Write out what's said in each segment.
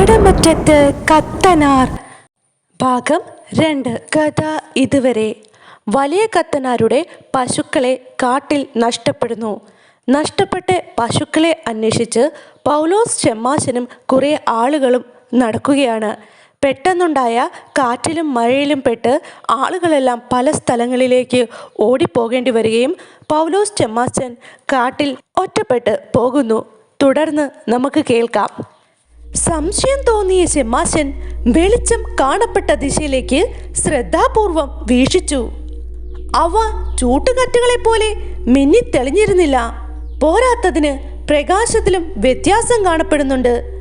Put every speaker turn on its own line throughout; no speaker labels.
കടമറ്റത്ത് കത്തനാർ. ഭാഗം രണ്ട്. കഥ ഇതുവരെ. വലിയ കത്തനാരുടെ പശുക്കളെ കാട്ടിൽ നഷ്ടപ്പെടുന്നു. നഷ്ടപ്പെട്ട പശുക്കളെ അന്വേഷിച്ച് പൗലോസ് ചെമ്മാശനും കുറേ ആളുകളും നടക്കുകയാണ്. പെട്ടെന്നുണ്ടായ കാറ്റിലും മഴയിലും പെട്ട് ആളുകളെല്ലാം പല സ്ഥലങ്ങളിലേക്ക് ഓടിപ്പോകേണ്ടി വരികയും പൗലോസ് ചെമ്മാച്ചൻ കാട്ടിൽ ഒറ്റപ്പെട്ട് പോകുന്നു. തുടർന്ന് നമുക്ക് കേൾക്കാം. സംശയം തോന്നിയ ചെമ്മാശൻ വെളിച്ചം കാണപ്പെട്ട ദിശയിലേക്ക് ശ്രദ്ധാപൂർവം വീക്ഷിച്ചു. അവ ചൂട്ടുകറ്റുകളെ പോലെ മിന്നി തെളിഞ്ഞിരുന്നില്ല. പോരാത്തതിന് പ്രകാശത്തിലും വ്യത്യാസം കാണപ്പെടുന്നുണ്ട്.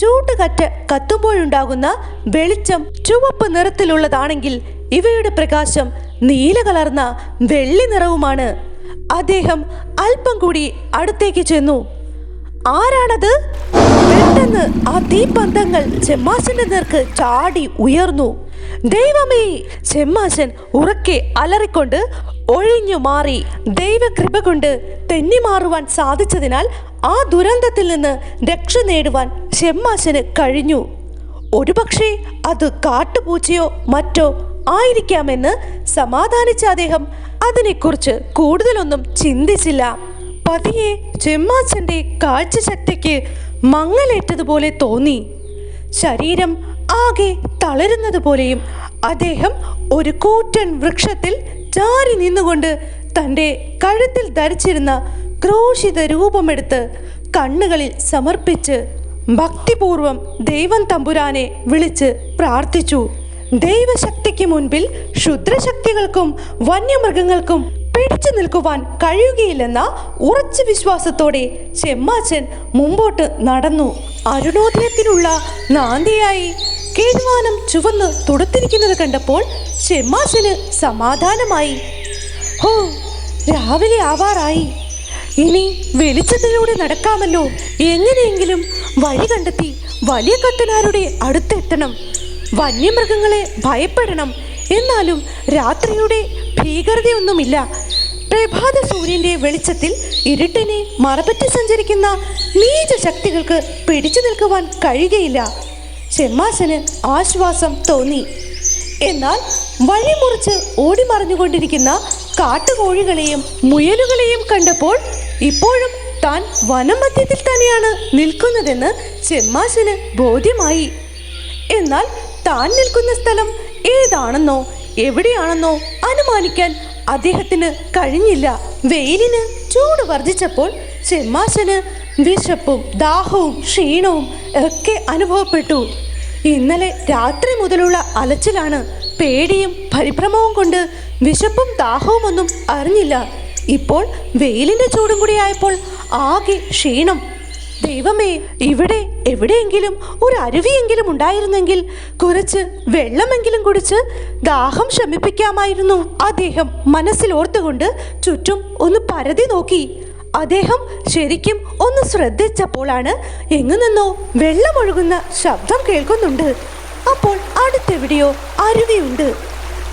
ചൂട്ടുകറ്റ് കത്തുമ്പോഴുണ്ടാകുന്ന വെളിച്ചം ചുവപ്പ് നിറത്തിലുള്ളതാണെങ്കിൽ ഇവയുടെ പ്രകാശം നീല കലർന്ന വെള്ളി നിറവുമാണ്. അദ്ദേഹം അല്പം കൂടി അടുത്തേക്ക് ചെന്നു. ആരാണത്? പെട്ടെന്ന് ആ തീപ്പന്തങ്ങൾ ചെമ്മാശന്റെ നേർക്ക് ചാടി ഉയർന്നു. ദൈവമേ ചെമ്മാശൻ ഉറക്കെ അലറിക്കൊണ്ട് ഒഴിഞ്ഞു മാറി. ദൈവകൃപ കൊണ്ട് തെന്നിമാറുവാൻ സാധിച്ചതിനാൽ ആ ദുരന്തത്തിൽ നിന്ന് രക്ഷ നേടുവാൻ ചെമ്മാശന് കഴിഞ്ഞു. ഒരുപക്ഷെ അത് കാട്ടുപൂച്ചയോ മറ്റോ ആയിരിക്കാമെന്ന് സമാധാനിച്ച അദ്ദേഹം അതിനെക്കുറിച്ച് കൂടുതലൊന്നും ചിന്തിച്ചില്ല. പതിയെ ചെമ്മാച്ചന്റെ കാഴ്ചശക്തിക്ക് മങ്ങലേറ്റതുപോലെ തോന്നി. ശരീരം ആകെ തളരുന്നത് പോലെയും അദ്ദേഹം ഒരു കൂറ്റൻ വൃക്ഷത്തിൽ ചാരി നിന്നുകൊണ്ട് തന്റെ കഴുത്തിൽ ധരിച്ചിരുന്ന ക്രോശിത രൂപമെടുത്ത് കണ്ണുകളിൽ സമർപ്പിച്ച് ഭക്തിപൂർവം ദൈവം തമ്പുരാനെ വിളിച്ച് പ്രാർത്ഥിച്ചു. ദൈവശക്തിക്ക് മുൻപിൽ ക്ഷുദ്രശക്തികൾക്കും വന്യമൃഗങ്ങൾക്കും പിടിച്ചു നിൽക്കുവാൻ കഴിയുകയില്ലെന്ന ഉറച്ച വിശ്വാസത്തോടെ ചെമ്മാച്ചൻ മുമ്പോട്ട് നടന്നു. അരുണോദയത്തിനുള്ള നാന്തിയായി കീഴ്വാനം ചുവന്ന് തുടുത്തിരിക്കുന്നത് കണ്ടപ്പോൾ ചെമ്മാച്ചന് സമാധാനമായി. ഹോ രാവിലെ ആവാറായി. ഇനി വെളിച്ചത്തിലൂടെ നടക്കാമല്ലോ. എങ്ങനെയെങ്കിലും വഴി കണ്ടെത്തി വലിയ കത്തനാരുടെ അടുത്തെത്തണം. വന്യമൃഗങ്ങളെ ഭയപ്പെടണം. എന്നാലും രാത്രിയുടെ ഭീകരതയൊന്നുമില്ല. പ്രഭാത സൂര്യന്റെ വെളിച്ചത്തിൽ ഇരുട്ടിനെ മറപറ്റി സഞ്ചരിക്കുന്ന നീച ശക്തികൾക്ക് പിടിച്ചു നിൽക്കുവാൻ കഴിയുകയില്ല. ചെമ്മാശന് ആശ്വാസം തോന്നി. എന്നാൽ വഴിമുറിച്ച് ഓടിമറിഞ്ഞുകൊണ്ടിരിക്കുന്ന കാട്ടുകോഴികളെയും മുയലുകളെയും കണ്ടപ്പോൾ ഇപ്പോഴും താൻ വനമധ്യത്തിൽ തന്നെയാണ് നിൽക്കുന്നതെന്ന് ചെമ്മാശന് ബോധ്യമായി. എന്നാൽ താൻ നിൽക്കുന്ന സ്ഥലം ഏതാണെന്നോ എവിടെയാണെന്നോ അനുമാനിക്കാൻ അദ്ദേഹത്തിന് കഴിഞ്ഞില്ല. വെയിലിന് ചൂട് വർദ്ധിച്ചപ്പോൾ ചെമ്മാശന് വിശപ്പും ദാഹവും ക്ഷീണവും ഒക്കെ അനുഭവപ്പെട്ടു. ഇന്നലെ രാത്രി മുതലുള്ള അലച്ചിലാണ് പേടിയും പരിഭ്രമവും കൊണ്ട് വിശപ്പും ദാഹവും ഒന്നും അറിഞ്ഞില്ല. ഇപ്പോൾ വെയിലിന്റെ ചൂടും കൂടി ആയപ്പോൾ ആകെ ക്ഷീണം ദൈവമേ ഇവിടെ എവിടെയെങ്കിലും ഒരു അരുവിയെങ്കിലും ഉണ്ടായിരുന്നെങ്കിൽ കുറച്ച് വെള്ളമെങ്കിലും കുടിച്ച് ദാഹം ശമിപ്പിക്കാമായിരുന്നു. അദ്ദേഹം മനസ്സിൽ ഓർത്തുകൊണ്ട് ചുറ്റും ഒന്ന് പരതി നോക്കി. അദ്ദേഹം ശരിക്കും ഒന്ന് ശ്രദ്ധിച്ചപ്പോഴാണ് എങ്ങു നിന്നോ വെള്ളമൊഴുകുന്ന ശബ്ദം കേൾക്കുന്നുണ്ട്. അപ്പോൾ അടുത്തെവിടെയോ അരുവിയുണ്ട്.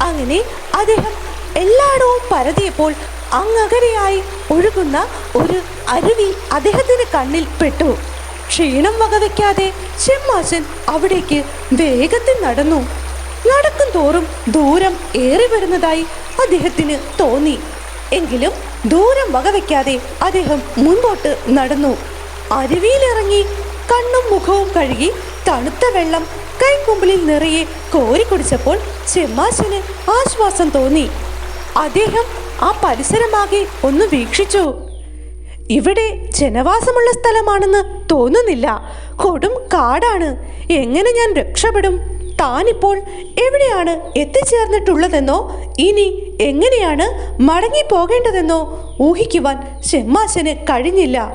അങ്ങനെ അദ്ദേഹം എല്ലായിടവും പരതിയപ്പോൾ അങ്ങകരെയായി ഒഴുകുന്ന ഒരു അരുവി അദ്ദേഹത്തിന് കണ്ണിൽ പെട്ടു. ക്ഷീണം വകവയ്ക്കാതെ ചെമ്മാശൻ അവിടേക്ക് വേഗത്തിൽ നടന്നു. നടക്കും തോറും ദൂരം ഏറി വരുന്നതായി അദ്ദേഹത്തിന് തോന്നി. എങ്കിലും ദൂരം വകവയ്ക്കാതെ അദ്ദേഹം മുൻപോട്ട് നടന്നു. അരുവിയിലിറങ്ങി കണ്ണും മുഖവും കഴുകി തണുത്ത വെള്ളം കൈക്കുമ്പിളിൽ നിറയെ കോരി കുടിച്ചപ്പോൾ ചെമ്മാശന് ആശ്വാസം തോന്നി. അദ്ദേഹം ആ പരിസരമാകെ ഒന്ന് വീക്ഷിച്ചു. ഇവിടെ ജനവാസമുള്ള സ്ഥലമാണെന്ന് തോന്നുന്നില്ല. കൊടും കാടാണ്. എങ്ങനെ ഞാൻ രക്ഷപ്പെടും? താനിപ്പോൾ എവിടെയാണ് എത്തിച്ചേർന്നിട്ടുള്ളതെന്നോ? ഇനി എങ്ങനെയാണ് മടങ്ങി പോകേണ്ടതെന്നോ ഊഹിക്കുവാൻ ഷെമ്മാശന് കഴിഞ്ഞില്ല.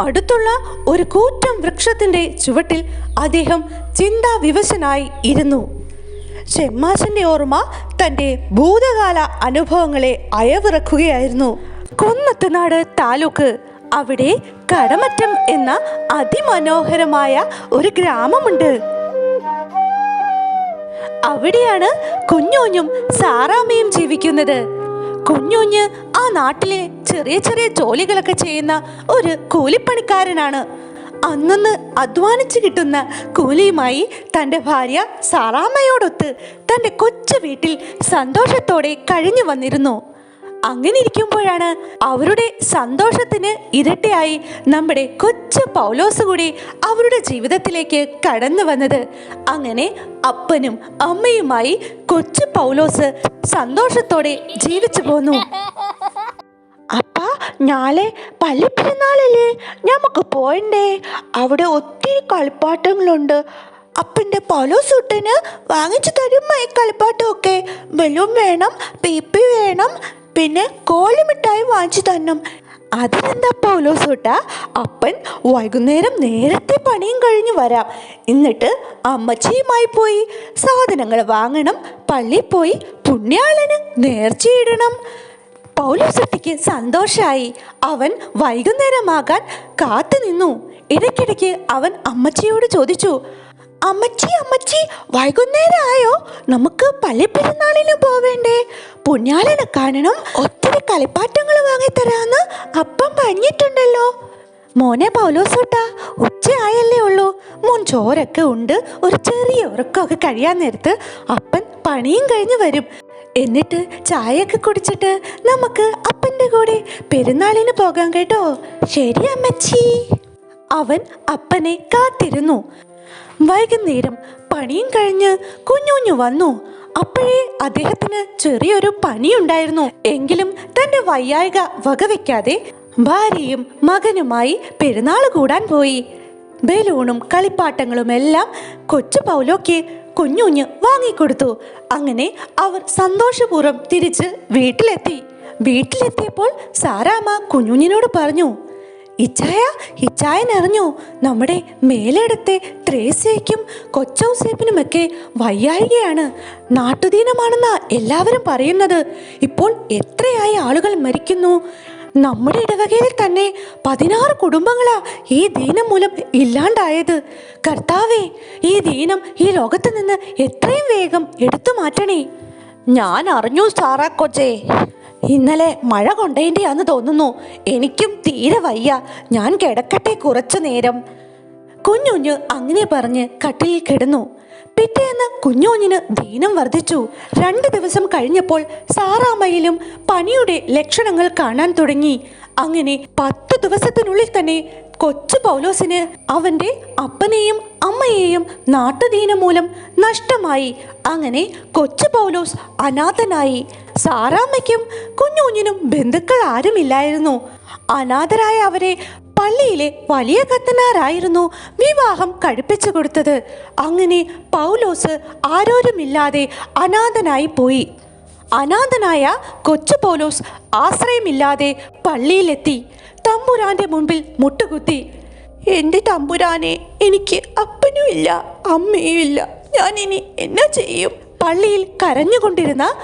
അടുത്തുള്ള ഒരു കൂറ്റം വൃക്ഷത്തിന്റെ ചുവട്ടിൽ അദ്ദേഹം ചിന്താവിവശനായി ഇരുന്നു. ഷെമ്മാശന്റെ ഓർമ്മ തന്റെ ഭൂതകാല അനുഭവങ്ങളെ അയവിറക്കുകയായിരുന്നു. കൊന്നത്തുനാട് താലൂക്ക് അവിടെ കടമറ്റം എന്ന അതിമനോഹരമായ ഒരു ഗ്രാമമുണ്ട്. അവിടെയാണ് കുഞ്ഞോഞ്ഞും സാറാമ്മയും ജീവിക്കുന്നത്. കുഞ്ഞോഞ്ഞ് ആ നാട്ടിലെ ചെറിയ ചെറിയ ജോലികളൊക്കെ ചെയ്യുന്ന ഒരു കൂലിപ്പണിക്കാരനാണ്. അന്നന്ന് അധ്വാനിച്ചു കിട്ടുന്ന കൂലിയുമായി തന്റെ ഭാര്യ സാറാമ്മയോടൊത്ത് തന്റെ കൊച്ചു വീട്ടിൽ സന്തോഷത്തോടെ കഴിഞ്ഞു വന്നിരുന്നു. അങ്ങനെ ഇരിക്കുമ്പോഴാണ് അവരുടെ സന്തോഷത്തിന് ഇരട്ടിയായി നമ്മുടെ കൊച്ചു പൗലോസ് കൂടി അവരുടെ ജീവിതത്തിലേക്ക് കടന്നു വന്നത്. അങ്ങനെ അപ്പനും അമ്മയുമായി കൊച്ചു പൗലോസ് സന്തോഷത്തോടെ ജീവിച്ചു പോന്നു. അപ്പ നാളെ പള്ളിപ്പെരുന്നാളല്ലേ? നമുക്ക് പോയണ്ടേ? അവിടെ ഒത്തിരി കളിപ്പാട്ടങ്ങളുണ്ട്. അപ്പന്റെ പൗലോസൂട്ടിന് വാങ്ങിച്ചു തരും ഈ കളിപ്പാട്ടമൊക്കെ. ബലൂൺ വേണം പീപ്പി വേണം പിന്നെ കോളിമിഠായി വാങ്ങിച്ചു തരണം. അതിനെന്താ പൗലോസൂട്ട അപ്പൻ വൈകുന്നേരം നേരത്തെ പണിയും കഴിഞ്ഞ് വരാം. എന്നിട്ട് അമ്മച്ചിയുമായി പോയി സാധനങ്ങൾ വാങ്ങണം. പള്ളിയിൽ പോയി പുണ്യാളന് നേർച്ചയിടണം. പൗലോസട്ടിക്ക് സന്തോഷമായി അവൻ വൈകുന്നേരമാകാൻ കാത്തു നിന്നു. ഇടയ്ക്കിടയ്ക്ക് അവൻ അമ്മച്ചിയോട് ചോദിച്ചു അമ്മച്ചി അമ്മച്ചി വൈകുന്നേരമായോ നമുക്ക് പള്ളിപ്പെരുന്നാളിന് പോവേണ്ടേ? പുണ്യാളിനെ കാണണം ഒത്തിരി കളിപ്പാട്ടങ്ങൾ വാങ്ങിത്തരാന്ന് അപ്പം പറഞ്ഞിട്ടുണ്ടല്ലോ. മോനെ പൗലോസോട്ട ഉച്ചയായല്ലേ ഉള്ളൂ. മോൻ ചോരൊക്കെ ഉണ്ട് ഒരു ചെറിയ ഉറക്കമൊക്കെ കഴിയാൻ നേരത്ത് അപ്പൻ പണിയും കഴിഞ്ഞ് വരും. എന്നിട്ട് ചായയൊക്കെ കുടിച്ചിട്ട് നമുക്ക് അപ്പന്റെ കൂടെ പെരുന്നാളിന് പോകാം കേട്ടോ. ശരി അമ്മച്ചി. അവൻ അപ്പനെ കാത്തിരുന്നു. വൈകുന്നേരം പണിയും കഴിഞ്ഞ് കുഞ്ഞുഞ്ഞു വന്നു. അപ്പോഴേ അദ്ദേഹത്തിന് ചെറിയൊരു പനിയുണ്ടായിരുന്നു. എങ്കിലും തന്റെ വയ്യായിക വകവെക്കാതെ ഭാര്യയും മകനുമായി പെരുന്നാൾ കൂടാൻ പോയി. ബലൂണും കളിപ്പാട്ടങ്ങളും എല്ലാം കൊച്ചു പൗലോക്ക് കുഞ്ഞുഞ്ഞ് വാങ്ങിക്കൊടുത്തു. അങ്ങനെ അവർ സന്തോഷപൂർവം തിരിച്ച് വീട്ടിലെത്തി. വീട്ടിലെത്തിയപ്പോൾ സാറാമ്മ കുഞ്ഞുഞ്ഞിനോട് പറഞ്ഞു ഇച്ചായ ഇച്ചായൻ അറിഞ്ഞു. നമ്മുടെ മേലെടുത്തെ ത്രേസ്യയ്ക്കും കൊച്ചൗസേപ്പിനുമൊക്കെ വയ്യായികയാണ്. നാട്ടുദീനമാണെന്നാ എല്ലാവരും പറയുന്നത്. ഇപ്പോൾ എത്രയായി ആളുകൾ മരിക്കുന്നു? നമ്മുടെ ഇടവകയിൽ തന്നെ പതിനാറ് കുടുംബങ്ങളാ ഈ ദീനം മൂലം ഇല്ലാണ്ടായത്. കർത്താവേ ഈ ദീനം ഈ ലോകത്ത് നിന്ന് എത്രയും വേഗം എടുത്തു മാറ്റണേ. ഞാൻ അറിഞ്ഞു സാറാ കൊച്ചേ. ഇന്നലെ മഴ കൊണ്ടേന്റെയാന്ന് തോന്നുന്നു. എനിക്കും തീരെ വയ്യ. ഞാൻ കിടക്കട്ടെ കുറച്ചു നേരം. കുഞ്ഞുഞ്ഞ് അങ്ങനെ പറഞ്ഞ് കട്ടിലിൽ കിടന്നു. പിറ്റേന്ന് കുഞ്ഞോഞ്ഞിന് ദീനം വർദ്ധിച്ചു. രണ്ട് ദിവസം കഴിഞ്ഞപ്പോൾ സാറാമ്മയിലും പനിയുടെ ലക്ഷണങ്ങൾ കാണാൻ തുടങ്ങി. അങ്ങനെ പത്ത് ദിവസത്തിനുള്ളിൽ തന്നെ കൊച്ചു പൗലോസിന് അവന്റെ അപ്പനെയും അമ്മയെയും നാട്ടുദീനം മൂലം നഷ്ടമായി. അങ്ങനെ കൊച്ചു പൗലോസ് അനാഥനായി. സാറാമ്മയ്ക്കും കുഞ്ഞുഞ്ഞിനും ബന്ധുക്കൾ ആരുമില്ലായിരുന്നു. അനാഥരായ അവരെ പള്ളിയിലെ വലിയ കത്തനാരായിരുന്നു വിവാഹം കഴിപ്പിച്ചു കൊടുത്തത്. അങ്ങനെ പൗലോസ് ആരോരുമില്ലാതെ അനാഥനായി പോയി. അനാഥനായ കൊച്ചു പൗലോസ് ആശ്രയമില്ലാതെ പള്ളിയിലെത്തി. തമ്പുരാന്റെ മുൻപിൽ മുട്ടുകുത്തി. എന്റെ തമ്പുരാനെ എനിക്ക് അപ്പനുമില്ല അമ്മയുമില്ല അമ്മയും ഞാൻ ഇനി എന്നാ ചെയ്യും? പള്ളിയിൽ കരഞ്ഞുകൊണ്ടിരുന്ന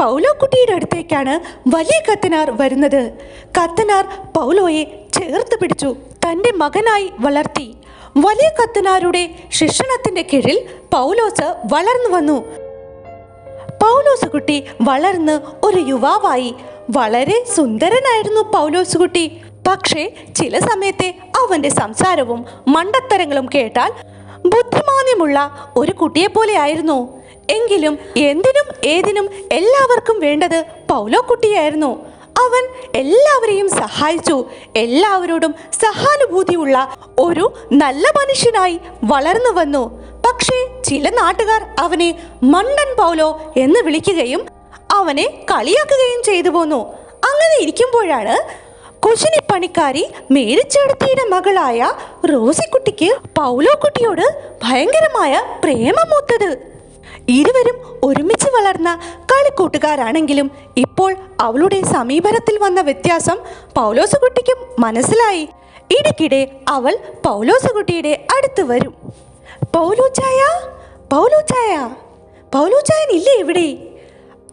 പൗലോക്കുട്ടിയുടെ അടുത്തേക്കാണ് വലിയ കത്തനാർ വരുന്നത്. കത്തനാർ പൗലോയെ ചേർത്ത് പിടിച്ചു തന്റെ മകനായി വളർത്തി. വലിയ കത്തനാരുടെ ശിക്ഷണത്തിന്റെ കീഴിൽ പൗലോസ് വളർന്നു വന്നു. പൗലോസ് കുട്ടി വളർന്ന് ഒരു യുവാവായി. വളരെ സുന്ദരനായിരുന്നു പൗലോസ് കുട്ടി. പക്ഷേ ചില സമയത്തെ അവന്റെ സംസാരവും മണ്ടത്തരങ്ങളും കേട്ടാൽ ബുദ്ധിമാന്യമുള്ള ഒരു കുട്ടിയെ പോലെ ആയിരുന്നു. എങ്കിലും എന്തിനും ഏതിനും എല്ലാവർക്കും വേണ്ടത് പൗലോ കുട്ടിയായിരുന്നു. അവൻ എല്ലാവരെയും സഹായിച്ചു. എല്ലാവരോടും സഹാനുഭൂതിയുള്ള ഒരു നല്ല മനുഷ്യനായി വളർന്നു വന്നു. പക്ഷേ ചില നാട്ടുകാർ അവനെ മണ്ടൻ പൗലോ എന്ന് വിളിക്കുകയും അവനെ കളിയാക്കുകയും ചെയ്തു പോന്നു. അങ്ങനെ ഇരിക്കുമ്പോഴാണ് കുശിനിപ്പണിക്കാരി മേരിച്ചെടുത്തിയുടെ മകളായ റോസിക്കുട്ടിക്ക് പൗലോ കുട്ടിയോട് ഭയങ്കരമായ പ്രേമം മൂത്തത് ഇരുവരും ഒരുമിച്ച് വളർന്ന കളിക്കൂട്ടുകാരാണെങ്കിലും ഇപ്പോൾ അവളുടെ സമീപനത്തിൽ വന്ന വ്യത്യാസം പൗലോസുകുട്ടിക്കും മനസ്സിലായി. ഇടയ്ക്കിടെ അവൾ പൗലോസുകുട്ടിയുടെ അടുത്ത് വരും. പൗലോച്ചായ? പൗലോച്ചായ? പൗലോച്ചായൻ ഇല്ലേ ഇവിടെ?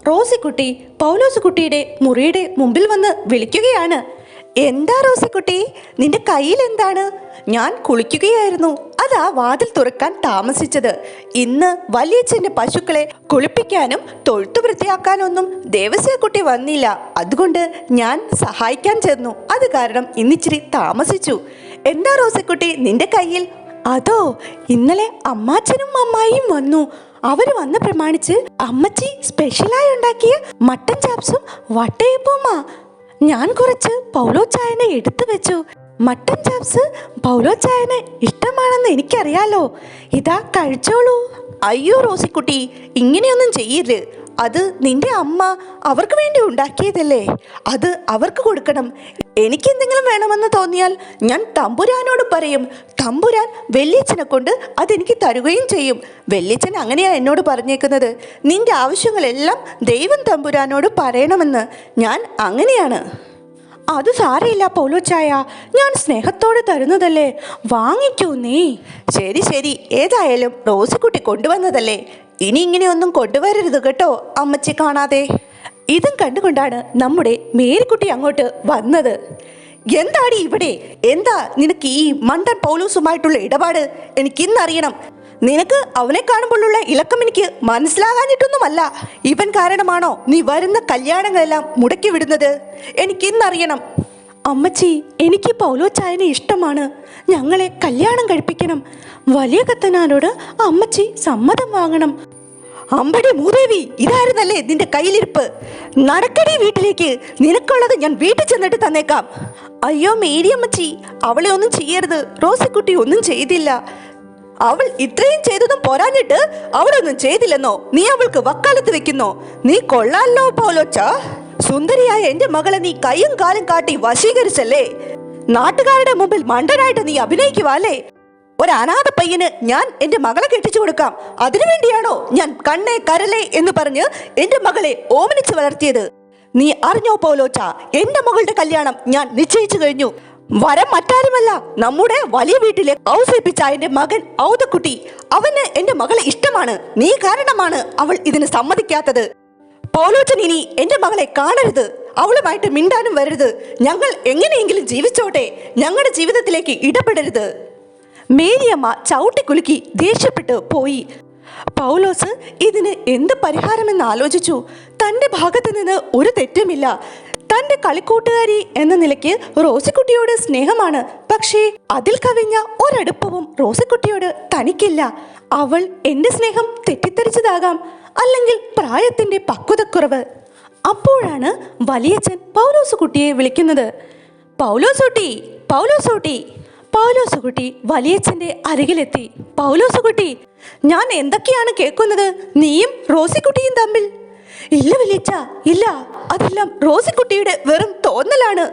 റോസിക്കുട്ടി പൗലോസുകുട്ടിയുടെ മുറിയുടെ മുമ്പിൽ വന്ന് വിളിക്കുകയാണ്. എന്താ റോസിക്കുട്ടി? നിന്റെ കയ്യിൽ എന്താണ്? ഞാൻ കുളിക്കുകയായിരുന്നു. അതാ വാതിൽ തുറക്കാൻ താമസിച്ചത്. ഇന്ന് വലിയച്ഛന്റെ പശുക്കളെ കുളിപ്പിക്കാനും തൊഴുത്തു വൃത്തിയാക്കാനൊന്നും ദേവസ്യക്കുട്ടി വന്നില്ല. അതുകൊണ്ട് ഞാൻ സഹായിക്കാൻ ചേർന്നു അത് കാരണം ഇന്നിച്ചിരി താമസിച്ചു. എന്താ റോസിക്കുട്ടി നിന്റെ കയ്യിൽ? അതോ ഇന്നലെ അമ്മാച്ചനും അമ്മായിയും വന്നു. അവർ വന്ന് പ്രമാണിച്ച് അമ്മച്ചി സ്പെഷ്യലായി ഉണ്ടാക്കിയ മട്ടൻ ചാപ്സും വട്ടയപ്പവുമാ. ഞാൻ കുറച്ച് പൗലോ ചായനെ എടുത്തു വെച്ചു. മട്ടൻ ചാപ്സ് പൗലോ ചായന് ഇഷ്ടമാണെന്ന് എനിക്കറിയാലോ. ഇതാ കഴിച്ചോളൂ. അയ്യോ റോസിക്കുട്ടി ഇങ്ങനെയൊന്നും ചെയ്യരുത്. അത് നിന്റെ അമ്മ അവർക്ക് വേണ്ടി ഉണ്ടാക്കിയതല്ലേ? അത് അവർക്ക് കൊടുക്കണം. എനിക്ക് എന്തെങ്കിലും വേണമെന്ന് തോന്നിയാൽ ഞാൻ തമ്പുരാനോട് പറയും. തമ്പുരാൻ വെല്ലിച്ചനെ കൊണ്ട് അതെനിക്ക് തരുകയും ചെയ്യും. വെല്ലിച്ചൻ അങ്ങനെയാണ് എന്നോട് പറഞ്ഞേക്കുന്നത്. നിന്റെ ആവശ്യങ്ങളെല്ലാം ദൈവം തമ്പുരാനോട് പറയണമെന്ന് ഞാൻ അങ്ങനെയാണ്. അത് സാരമില്ല പൗലോച്ചായ. ഞാൻ സ്നേഹത്തോടെ തരുന്നതല്ലേ? വാങ്ങിക്കൂ നീ. ശരി ശരി. ഏതായാലും റോസിക്കുട്ടി കൊണ്ടുവന്നതല്ലേ? ഇനി ഇങ്ങനെയൊന്നും കൊണ്ടുവരരുത് കേട്ടോ അമ്മച്ചി കാണാതെ. ഇതും കണ്ടുകൊണ്ടാണ് നമ്മുടെ മേരിക്കുട്ടി അങ്ങോട്ട് വന്നത്. എന്താടി ഇവിടെ? എന്താ നിനക്ക് ഈ മണ്ടൻ പൗലൂസുമായിട്ടുള്ള ഇടപാട്? എനിക്ക് ഇന്നറിയണം. നിനക്ക് അവനെ കാണുമ്പോഴുള്ള ഇളക്കം എനിക്ക് മനസ്സിലാകാനിട്ടൊന്നുമല്ല ഇവൻ കാരണമാണോ നീ വരുന്ന കല്യാണങ്ങളെല്ലാം മുടക്കി വിടുന്നത്? എനിക്ക് ഇന്നറിയണം. അമ്മച്ചി എനിക്ക് പൗലോ ചായനെ ഇഷ്ടമാണ്. ഞങ്ങളെ കല്യാണം കഴിപ്പിക്കണം. വലിയ കത്തനാരോട് അമ്മച്ചി സമ്മതം വാങ്ങണം. അമ്പടി മൂദേവി ഇതായിരുന്നല്ലേ നിന്റെ കയ്യിലിരിപ്പ്? നടക്കടി വീട്ടിലേക്ക് നിനക്കുള്ളത് ഞാൻ വീട്ടിൽ ചെന്നിട്ട് തന്നേക്കാം. അയ്യോ മേരിയമ്മച്ചി അവളെ ഒന്നും ചെയ്യരുത്. റോസിക്കുട്ടി ഒന്നും ചെയ്തില്ല. അവൾ ഇത്രയും ചെയ്തതും പോരാഞ്ഞിട്ട് അവളൊന്നും ചെയ്തില്ലെന്നോ? നീ അവൾക്ക് വക്കാലത്ത് വെക്കുന്നോ? നീ കൊള്ളാലോ പോലോച്ച. സുന്ദരിയായ എന്റെ മകളെ നീ കൈയും കാലും കാട്ടി വശീകരിച്ചല്ലേ? നാട്ടുകാരുടെ മുമ്പിൽ മണ്ടനായിട്ട് നീ അഭിനയിക്കുവാല്ലേ? ഒരു അനാഥ പയ്യന് ഞാൻ എന്റെ മകളെ കെട്ടിച്ചു കൊടുക്കാം. അതിനു വേണ്ടിയാണോ ഞാൻ കണ്ണേ കരലേ എന്ന് പറഞ്ഞ് എന്റെ മകളെ ഓമനിച്ച് വളർത്തിയത്? നീ അറിഞ്ഞോ പോലോച്ച എന്റെ മകളുടെ കല്യാണം ഞാൻ നിശ്ചയിച്ചു കഴിഞ്ഞു. വരം മറ്റാരുമല്ല നമ്മുടെ വലിയ വീട്ടിലെ ഔസേപ്പിച്ച എന്റെ മകൻ ഔതക്കുട്ടി. അവന് എന്റെ മകളെ ഇഷ്ടമാണ്. നീ കാരണമാണ് അവൾ ഇതിന് സമ്മതിക്കാത്തത്. പോലോച്ചൻ ഇനി എന്റെ മകളെ കാണരുത് അവളുമായിട്ട് മിണ്ടാനും വരരുത്. ഞങ്ങൾ എങ്ങനെയെങ്കിലും ജീവിച്ചോട്ടെ ഞങ്ങളുടെ ജീവിതത്തിലേക്ക് ഇടപെടരുത്. മേരിയമ്മ ചവിട്ടിക്കുലുക്കി ദേഷ്യപ്പെട്ട് പോയി. പൗലോസ് ഇതിന് എന്ത് പരിഹാരമെന്ന് ആലോചിച്ചു. തന്റെ ഭാഗത്ത് നിന്ന് ഒരു തെറ്റുമില്ല. തന്റെ കളിക്കൂട്ടുകാരി എന്ന നിലയ്ക്ക് റോസിക്കുട്ടിയോട് സ്നേഹമാണ്. പക്ഷേ അതിൽ കവിഞ്ഞ ഒരടുപ്പവും റോസിക്കുട്ടിയോട് തനിക്കില്ല. അവൾ എന്റെ സ്നേഹം തെറ്റിദ്ധരിച്ചതാകാം അല്ലെങ്കിൽ പ്രായത്തിന്റെ പക്വതക്കുറവ്. അപ്പോഴാണ് വലിയച്ഛൻ പൗലോസ് കുട്ടിയെ വിളിക്കുന്നത്. പൗലോസുട്ടി പൗലോസൂട്ടി പൗലോസുകുട്ടി വലിയച്ഛന്റെ അരികിലെത്തി. പൗലോസുകുട്ടി ഞാൻ എന്തൊക്കെയാണ് കേൾക്കുന്നത്? നീയും റോസിക്കുട്ടിയും തമ്മിൽ? ഇല്ല വലിയച്ഛ ഇല്ല. അതെല്ലാം റോസിക്കുട്ടിയുടെ വെറും തോന്നലാണ്.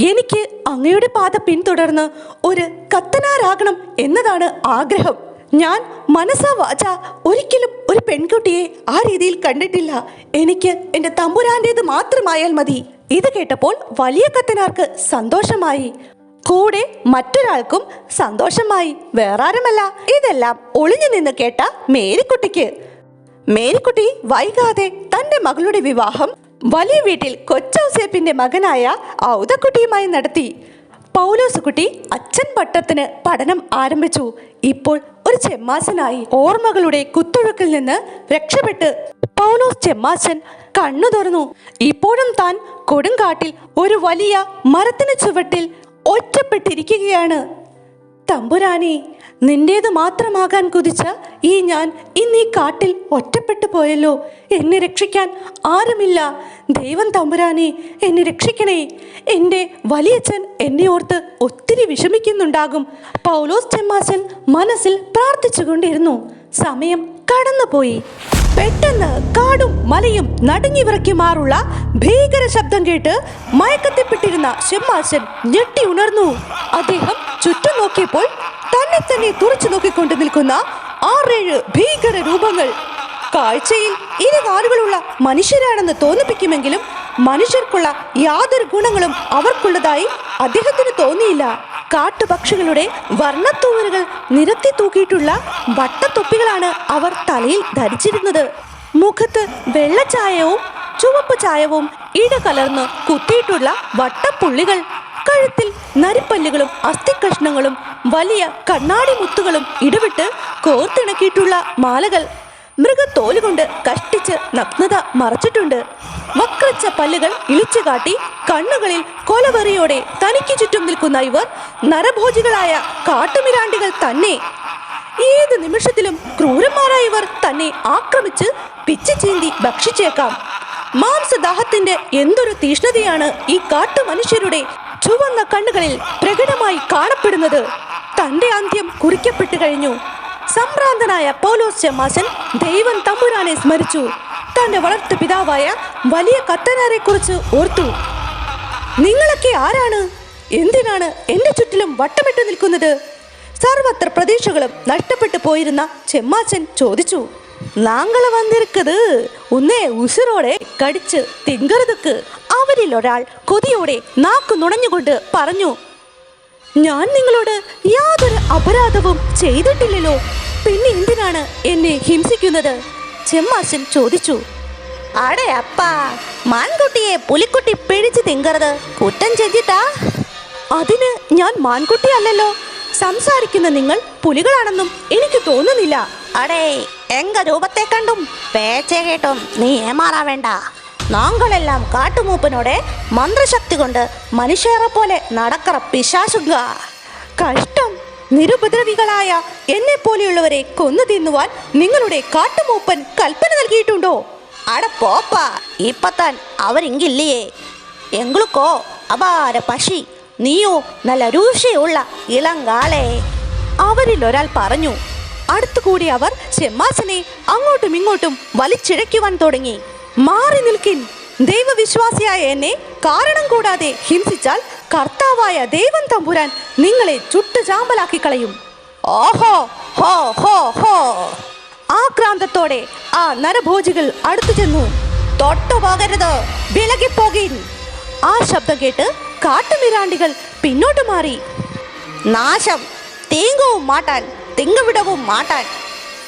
എനിക്ക് അങ്ങയുടെ പാത പിന്തുടർന്ന് ഒരു കത്തനാരാകണം എന്നതാണ് ആഗ്രഹം. ഞാൻ മനസ്സാ വാച ഒരിക്കലും ഒരു പെൺകുട്ടിയെ ആ രീതിയിൽ കണ്ടിട്ടില്ല. എനിക്ക് എന്റെ തമ്പുരാന്റേത് മാത്രമായാൽ മതി. ഇത് കേട്ടപ്പോൾ വലിയ കത്തനാർക്ക് സന്തോഷമായി. കൂടെ മറ്റൊരാൾക്കും സന്തോഷമായി. വേറാരുമല്ല. ഇതെല്ലാം ഒളിഞ്ഞു നിന്ന് കേട്ട മേരിക്കുട്ടിക്ക്. മേരിക്കുട്ടി വൈകാതെ തന്റെ മകളുടെ വിവാഹം വലിയ വീട്ടിൽ കൊച്ചൗസേപ്പിന്റെ മകനായ ഔതക്കുട്ടിയുമായി നടത്തി. പൗലോസുകുട്ടി അച്ഛൻ പട്ടത്തിന് പഠനം ആരംഭിച്ചു. ഇപ്പോൾ ഒരു ചെമ്മാസനായി ഓർമ്മകളുടെ കുത്തൊഴുക്കിൽ നിന്ന് രക്ഷപ്പെട്ട് പൗലോസ് ചെമ്മാച്ചൻ കണ്ണു തുറന്നു. ഇപ്പോഴും താൻ കൊടുങ്കാട്ടിൽ ഒരു വലിയ മരത്തിന് ചുവട്ടിൽ ഒറ്റപ്പെട്ടിരിക്കുകയാണ്. തമ്പുരാനെ നിന്റേത് മാത്രമാകാൻ കുതിച്ച ഈ ഞാൻ ഇന്ന് ഈ കാട്ടിൽ ഒറ്റപ്പെട്ടു പോയല്ലോ. എന്നെ രക്ഷിക്കാൻ ആരുമില്ല. ദൈവം തമ്പുരാനെ എന്നെ രക്ഷിക്കണേ. എന്റെ വലിയച്ഛൻ എന്നെ ഓർത്ത് ഒത്തിരി വിഷമിക്കുന്നുണ്ടാകും. പൗലോസ് ചെമ്മാച്ചൻ മനസ്സിൽ പ്രാർത്ഥിച്ചുകൊണ്ടിരുന്നു. സമയം കടന്നുപോയി. പെട്ടെന്ന് കാടും മലയും നടുങ്ങി വിറയ്ക്കുമാറുള്ള ഭീകര ശബ്ദം കേട്ട് മയക്കത്തിപ്പെട്ടിരുന്ന ഷെമ്മാശൻ ഞെട്ടി ഉണർന്നു. അദ്ദേഹം ചുറ്റും നോക്കിയപ്പോൾ തന്നെ തന്നെ തുറച്ചു നോക്കിക്കൊണ്ട് നിൽക്കുന്ന ആറേഴ് ഭീകര രൂപങ്ങൾ. കാഴ്ചയിൽ ഇരു കാലുകളുള്ള മനുഷ്യരാണെന്ന് തോന്നിപ്പിക്കുമെങ്കിലും മനുഷ്യർക്കുള്ള യാതൊരു ഗുണങ്ങളും അവർക്കുള്ളതായി അദ്ദേഹത്തിന് തോന്നിയില്ല. കാട്ടുപക്ഷികളുടെ വർണത്തൂവലുകൾ നിരത്തി തൂക്കിയിട്ടുള്ള വട്ടത്തൊപ്പികളാണ് അവർ തലയിൽ ധരിച്ചിരുന്നത്. മുഖത്ത് വെള്ളച്ചായവും ചുവപ്പ് ചായവും ഇടകലർന്ന് കുത്തിയിട്ടുള്ള വട്ടപ്പുള്ളികൾ കഴുത്തിൽ നരിപ്പല്ലുകളും അസ്ഥിക്കഷ്ണങ്ങളും വലിയ കണ്ണാടി മുത്തുകളും ഇടവിട്ട് കോർത്തിണക്കിയിട്ടുള്ള മാലകൾ മൃഗത്തോലുകൊണ്ട് കഷ്ടിച്ച് നഗ്നത മറച്ചിട്ടുണ്ട്. വക്രച്ച പല്ലുകൾ ഇളിച്ചു കാട്ടി കണ്ണുകളിൽ കൊലവെറിയോടെ തനിക്ക് ചുറ്റും നിൽക്കുന്ന ഇവർ നരഭോജികളായ കാട്ടുമിരാണ്ടികൾ തന്നെ. ഏത് നിമിഷത്തിലും ക്രൂരന്മാരായവർ തന്നെ ആക്രമിച്ച് പിച്ചു ചീന്തി ഭക്ഷിച്ചേക്കാം. മാംസദാഹത്തിന്റെ എന്തൊരു തീഷ്ണതയാണ് ഈ കാട്ടുമനുഷ്യരുടെ ചുവന്ന കണ്ണുകളിൽ പ്രകടമായി കാണപ്പെടുന്നത്. തന്റെ അന്ത്യം കുറിക്കപ്പെട്ടു കഴിഞ്ഞു. സംഭ്രാന്തനായ പോലോസ് ചെമ്മാശൻ ദൈവം തമ്പുരാനെ സ്മരിച്ചു. തന്റെ വളർത്തു പിതാവായ വലിയ കത്തനാരെ കുറിച്ച് ഓർത്തു. നിങ്ങളൊക്കെ ആരാണ്? എന്തിനാണ് എന്റെ ചുറ്റിലും വട്ടമിട്ട് നിൽക്കുന്നത്? സർവത്ര പ്രതീക്ഷകളും നഷ്ടപ്പെട്ടു പോയിരുന്ന ചെമ്മാച്ചൻ ചോദിച്ചു. നാങ്കൾ വന്നിരിക്കത് ഒന്നേ ഉസിറോടെ കടിച്ച് തിങ്കറുതുക്ക്. അവരിൽ ഒരാൾ കൊതിയോടെ നാക്കു നുണഞ്ഞുകൊണ്ട് പറഞ്ഞു ഞാൻ നിങ്ങളോട് യാതൊരു അപരാധവും ചെയ്തിട്ടില്ലല്ലോ. പിന്നെ എന്തിനാണ് എന്നെ ഹിംസിക്കുന്നത്? ചെമ്മാശൻ ചോദിച്ചു. അടേ അപ്പാ. മാൻകുട്ടിയെ പുലിക്കുട്ടി പിഴിച്ച് തിങ്കരുത് കുറ്റം ചെയ്തിട്ടാ അതിന് ഞാൻ മാൻകുട്ടി അല്ലല്ലോ. സംസാരിക്കുന്ന നിങ്ങൾ പുലികളാണെന്നും എനിക്ക് തോന്നുന്നില്ല. അടേ എങ്ക രൂപത്തെ കണ്ടും പേച്ചേ കേട്ടും നീ ഏമാറാ വേണ്ട നാങ്കളെല്ലാം കാട്ടുമൂപ്പനോടെ മന്ത്രശക്തി കൊണ്ട് മനുഷ്യരെ പോലെ നടക്കറ പിശാശുക. കഷ്ടം നിരുപദ്രവികളായ എന്നെ പോലെയുള്ളവരെ കൊന്നു തിന്നുവാൻ നിങ്ങളുടെ കാട്ടുമൂപ്പൻ കൽപ്പന നൽകിയിട്ടുണ്ടോ? അട പോപ്പ ഇപ്പത്താൻ അവരിങ്കില്ലേ? എങ്കുളുക്കോ അപാര പശി നീയോ നല്ല രൂഷയുള്ള ഇളങ്കാളെ. അവരിൽ ഒരാൾ പറഞ്ഞു അടുത്തുകൂടി അവർ ചെമ്മാസനെ അങ്ങോട്ടും ഇങ്ങോട്ടും വലിച്ചിഴയ്ക്കുവാൻ തുടങ്ങി. മാറി നിൽക്കിൻ. ദൈവവിശ്വാസിയായ എന്നെ കാരണം കൂടാതെ ഹിംസിച്ചാൽ കർത്താവായ ദൈവം തമ്പുരാൻ നിങ്ങളെ ചുട്ടു ചാമ്പലാക്കി കളയും. ഓഹോ ഹോ ഹോ ഹോ. ആക്രാന്തത്തോടെ ആ നരഭോജികൾ അടുത്തു ചെന്നു. തൊട്ടു പോകരുത് വിലകിപ്പോകിൻ. ആ ശബ്ദം കേട്ട് കാട്ടുമിരാണ്ടികൾ പിന്നോട്ട് മാറി. നാശം തീങ്കവും മാട്ടാൻ തിങ്കവിടവും മാട്ടാൻ.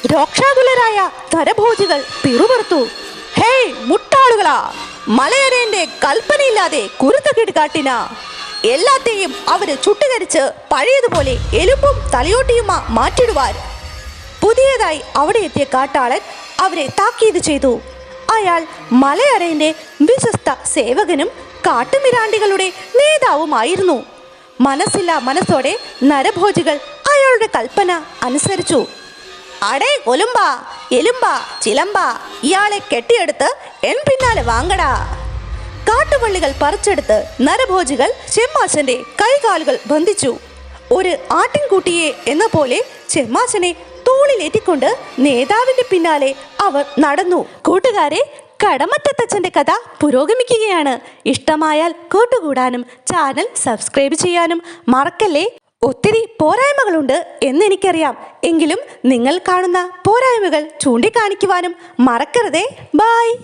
രോക്ഷാകുലരായ നരഭോജികൾ പിറുപുറത്തു. ഹേയ് മുട്ടാളുകളാ മലയരേന്റെ കൽപ്പനയില്ലാതെ കുരുത്തക്കേട് കാട്ടിന. എല്ലാത്തെയും അവർ ചുട്ടുകരിച്ച് പഴയതുപോലെ എലുമ്പും തലയോട്ടിയുമാ മാറ്റിടുവാൻ പുതിയതായി അവിടെ എത്തിയ കാട്ടാളൻ അവരെ താക്കീത് ചെയ്തു. അയാൾ മലയറയിന്റെ വിശ്വസ്ത സേവകനും കാട്ടുമിരാണ്ടികളുടെ നേതാവുമായിരുന്നു. മനസ്സില്ല മനസ്സോടെ നരഭോജികൾ അയാളുടെ കൽപ്പന അനുസരിച്ചു. അടേ കൊലുമ്പ എലുമ്പ ചിലമ്പ ഇയാളെ കെട്ടിയെടുത്ത് എൻ പിന്നാലെ വാങ്ങടാ. കാട്ടുപള്ളികൾ പറിച്ചെടുത്ത് നരഭോജികൾ ചെമ്മാശന്റെ കൈകാലുകൾ ബന്ധിച്ചു. ഒരു ആട്ടിൻകുട്ടിയെ എന്ന പോലെ ചെമ്മാശനെ തോളിലേറ്റിക്കൊണ്ട് നേതാവിന്റെ പിന്നാലെ അവർ നടന്നു. കൂട്ടുകാരെ കടമറ്റത്തച്ഛന്റെ കഥ പുരോഗമിക്കുകയാണ്. ഇഷ്ടമായാൽ കൂട്ടുകൂടാനും ചാനൽ സബ്സ്ക്രൈബ് ചെയ്യാനും മറക്കല്ലേ? ഒത്തിരി പോരായ്മകളുണ്ട് എന്നെനിക്കറിയാം. എങ്കിലും നിങ്ങൾ കാണുന്ന പോരായ്മകൾ ചൂണ്ടിക്കാണിക്കുവാനും മറക്കരുതേ. ബായ്